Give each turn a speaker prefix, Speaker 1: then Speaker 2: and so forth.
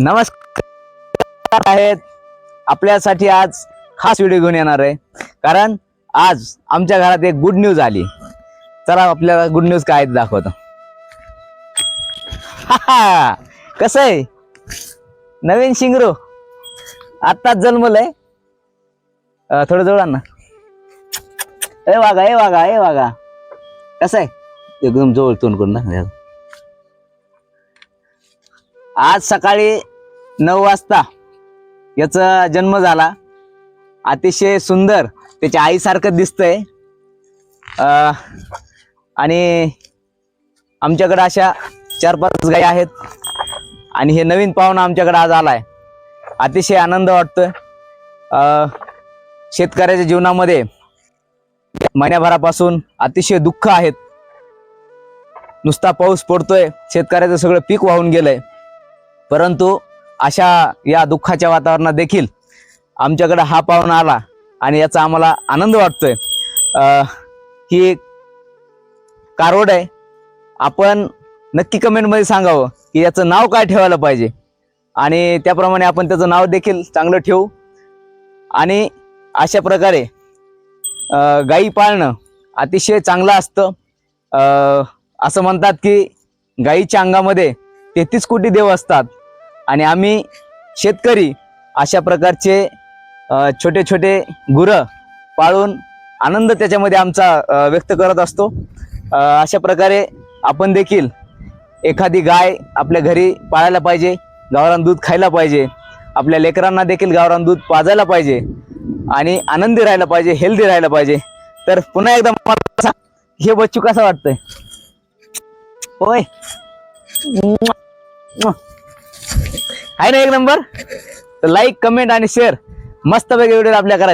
Speaker 1: नमस्कार आहेत. आपल्यासाठी आज खास व्हिडिओ घेऊन येणार आहे. कारण आज आमच्या घरात एक गुड न्यूज आली. चला आपल्याला गुड न्यूज काय दाखवतो. कसं आहे? नवीन शिंगरू. आत्ताच जन्मलंय. थोडं जवळ ना. ए वागा ए वागा ए वागा कसं आहे? एकदम जवळ तोंड करून ना. आज सकाळी नऊ वाजता याचा जन्म झाला. अतिशय सुंदर त्याच्या आईसारखं दिसतंय. आणि आमच्याकडे अशा चार पाच गाय आहेत. आणि हे नवीन पाहुणा आमच्याकडे आज आला आहे अतिशय आनंद वाटतो शेतकऱ्याच्या जीवनामध्ये महिन्याभरापासून अतिशय दुःख आहेत. नुसता पाऊस पडतोय. शेतकऱ्याचं सगळं पीक वाहून गेलंय. परंतु अशा या दुःखाच्या वातावरणात देखील आमच्याकडे हा पाहुणा आला आणि याचा आम्हाला आनंद वाटतोय. अं, ही कारवड आहे. आपण नक्की कमेंटमध्ये सांगावं की याचं नाव काय ठेवायला पाहिजे. आणि त्याप्रमाणे आपण त्याचं नाव देखील चांगलं ठेवू. आणि अशा प्रकारे गाई पाळणं अतिशय चांगलं असतं. असं म्हणतात की गाईच्या अंगामध्ये तेहतीस कोटी देव असतात. आणि आम्ही शेतकरी अशा प्रकारचे छोटे छोटे गुरं पाळून आनंद त्याच्यामध्ये आमचा व्यक्त करत असतो. अशा प्रकारे आपण देखील एखादी गाय आपल्या घरी पाळायला पाहिजे गावरान दूध खायला पाहिजे आपल्या लेकरांना देखील गावरान दूध पाजायला पाहिजे आणि आनंदी राहायला पाहिजे हेल्दी राहायला पाहिजे. तर पुन्हा एकदा मला हे बच्चू कसं वाटतंय? होय. आहे ना एक नंबर? लाईक कमेंट आणि शेअर मस्तपैकी व्हिडिओ आपल्या करा